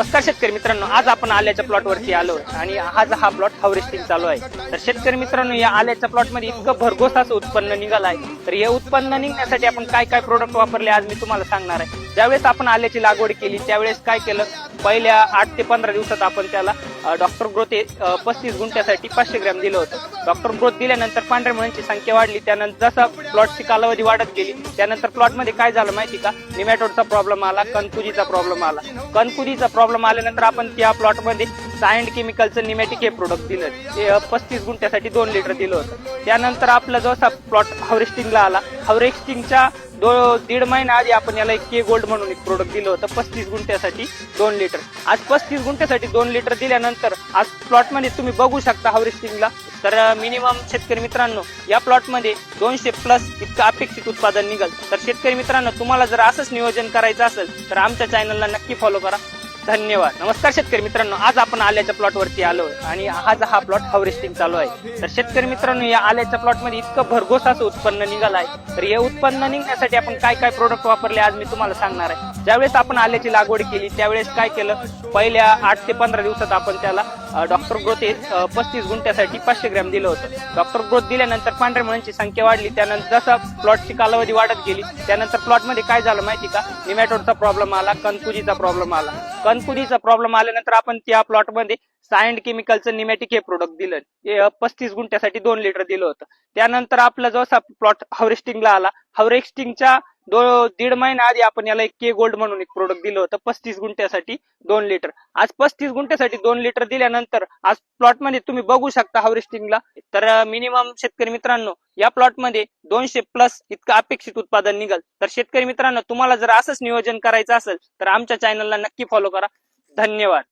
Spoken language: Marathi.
नमस्कार शेतकरी मित्रांनो आज आपण आल्याच्या प्लॉट वरती आलो आणि आज हा प्लॉट हार्वेस्टिंग चालू आहे. तर शेतकरी मित्रांनो या आल्याच्या प्लॉटमध्ये इतकं भरघोस असं उत्पन्न निघालं आहे. तर हे उत्पन्न निघण्यासाठी आपण काय काय प्रोडक्ट वापरले आज मी तुम्हाला सांगणार आहे. ज्यावेळेस आपण आल्याची लागवड केली त्यावेळेस काय केलं? पहिल्या आठ ते पंधरा दिवसात आपण त्याला डॉक्टर ग्रोथ पस्तीस गुंठ्यासाठी पाचशे ग्रॅम दिलं होतं. डॉक्टर ग्रोथ दिल्यानंतर पांढऱ्या मुळांची संख्या वाढली. त्यानंतर जसा प्लॉटची कालावधी वाढत गेली त्यानंतर प्लॉटमध्ये काय झालं माहिती का? निमॅटोडचा प्रॉब्लेम आला कणकुजीचा प्रॉब्लेम आला. कणकुजीचा प्रॉब्लेम आल्यानंतर आपण त्या प्लॉटमध्ये सायंड केमिकलचं निमॅटिक हे प्रोडक्ट दिलं. ते पस्तीस गुंठ्यासाठी दोन लिटर दिलं होतं. त्यानंतर आपला जसा प्लॉट हार्वेस्टिंगला आला हार्वेस्टिंगच्या दो दीड महिना आधी आपण याला एक के गोल्ड म्हणून एक प्रोडक्ट दिलं होतं पस्तीस गुंठ्यासाठी दोन लिटर आज पस्तीस गुंठ्यासाठी दोन लिटर दिल्यानंतर आज प्लॉटमध्ये तुम्ही बघू शकता हार्वेस्टिंगला तर मिनिमम शेतकरी मित्रांनो या प्लॉटमध्ये दोनशे प्लस इतकं अपेक्षित उत्पादन निघाल. तर शेतकरी मित्रांनो तुम्हाला जर असंच नियोजन करायचं असेल तर आमच्या चॅनलला नक्की फॉलो करा. धन्यवाद. नमस्कार शेतकरी मित्रांनो आज आपण आल्याच्या प्लॉट वरती आलो आणि आज हा प्लॉट हार्वेस्टिंग चालू आहे. तर शेतकरी मित्रांनो या आल्याच्या प्लॉटमध्ये इतकं भरघोस असं उत्पन्न निघालं आहे. तर हे उत्पन्न निघण्यासाठी आपण काय काय प्रोडक्ट वापरले आज मी तुम्हाला सांगणार आहे. ज्यावेळेस आपण आल्याची लागवड केली त्यावेळेस काय केलं? पहिल्या आठ ते पंधरा दिवसात आपण त्याला डॉक्टर ग्रोथ हे पस्तीस गुंठ्यासाठी पाचशे ग्रॅम दिलं होतं. डॉक्टर ग्रोथ दिल्यानंतर पांढऱ्या मुळांची संख्या वाढली. त्यानंतर जसा प्लॉटची कालावधी वाढत गेली त्यानंतर प्लॉटमध्ये काय झालं माहिती का? निमॅटोडचा प्रॉब्लेम आला कणकुजीचा प्रॉब्लेम आला. कणकुजीचा प्रॉब्लेम आल्यानंतर आपण त्या प्लॉटमध्ये सायंड केमिकलचं निमॅटिक हे प्रोडक्ट दिलं. पस्तीस गुंठ्यासाठी दोन लिटर दिलं होतं. त्यानंतर आपला जसा प्लॉट हार्वेस्टिंगला आला हार्वेस्टिंगच्या दो दीड महिना आधी आपण याला एक के गोल्ड म्हणून एक प्रोडक्ट दिलं होतं पस्तीस गुंठ्यासाठी दोन लिटर आज पस्तीस गुंठ्यासाठी दोन लिटर दिल्यानंतर आज प्लॉटमध्ये तुम्ही बघू शकता हार्वेस्टिंगला तर मिनिमम शेतकरी मित्रांनो या प्लॉटमध्ये दोनशे प्लस इतकं अपेक्षित उत्पादन निघाल. तर शेतकरी मित्रांनो तुम्हाला जर असंच नियोजन करायचं असेल तर आमच्या चॅनलला नक्की फॉलो करा. धन्यवाद.